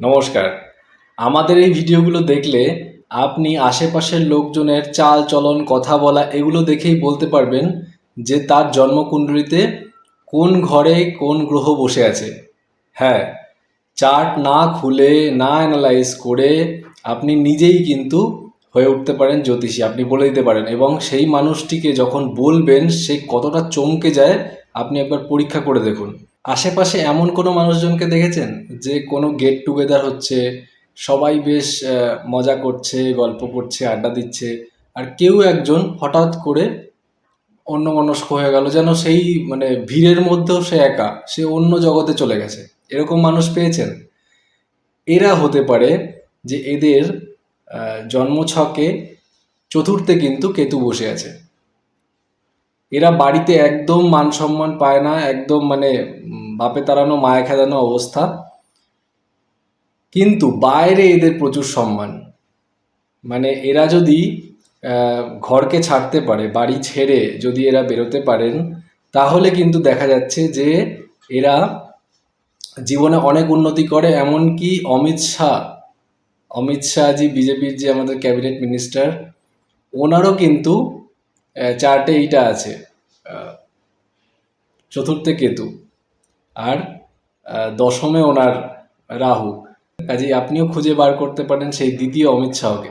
নমস্কার। আমাদের এই ভিডিওগুলো দেখলে আপনি আশেপাশের লোকজনের চাল, চলন, কথা বলা এগুলো দেখেই বলতে পারবেন যে তার জন্মকুণ্ডলিতে কোন ঘরে কোন গ্রহ বসে আছে। হ্যাঁ চার্ট না খুলে, না অ্যানালাইজ করে আপনি নিজেই কিন্তু হয়ে উঠতে পারেন জ্যোতিষী, আপনি বলে দিতে পারেন। এবং সেই মানুষটিকে যখন বলবেন সে কতটা চমকে যায়, আপনি একবার পরীক্ষা করে দেখুন। আশেপাশে এমন কোনো মানুষজনকে দেখেছেন যে কোনো গেট টুগেদার হচ্ছে, সবাই বেশ মজা করছে, গল্প করছে, আড্ডা দিচ্ছে, আর কেউ একজন হঠাৎ করে অন্যমনস্ক হয়ে গেল যেন সেই মানে ভিড়ের মধ্যেও সে একা, সে অন্য জগতে চলে গেছে। এরকম মানুষ পেয়েছেন? এরা হতে পারে যে এদের জন্মছকে চতুর্থে কিন্তু কেতু বসে আছে। এরা বাড়িতে একদম মান সম্মান পায় না, একদম মানে বাপে তাড়ানো, মায়ে খেদানো অবস্থা। কিন্তু বাইরে এদের প্রচুর সম্মান। মানে এরা যদি ঘরকে ছাড়তে পারে, বাড়ি ছেড়ে যদি এরা বেরোতে পারেন, তাহলে কিন্তু দেখা যাচ্ছে যে এরা জীবনে অনেক উন্নতি করে। এমনকি অমিত শাহ, অমিত শাহজি, বিজেপির যে আমাদের ক্যাবিনেট মিনিস্টার, ওনারও কিন্তু চার্টে এইটা আছে চতুর্থে কেতু। আর দশমে ওনার রাহু। কাজেই আপনিও খুঁজে বার করতে পারেন সেই দ্বিতীয় অমিত শাহকে।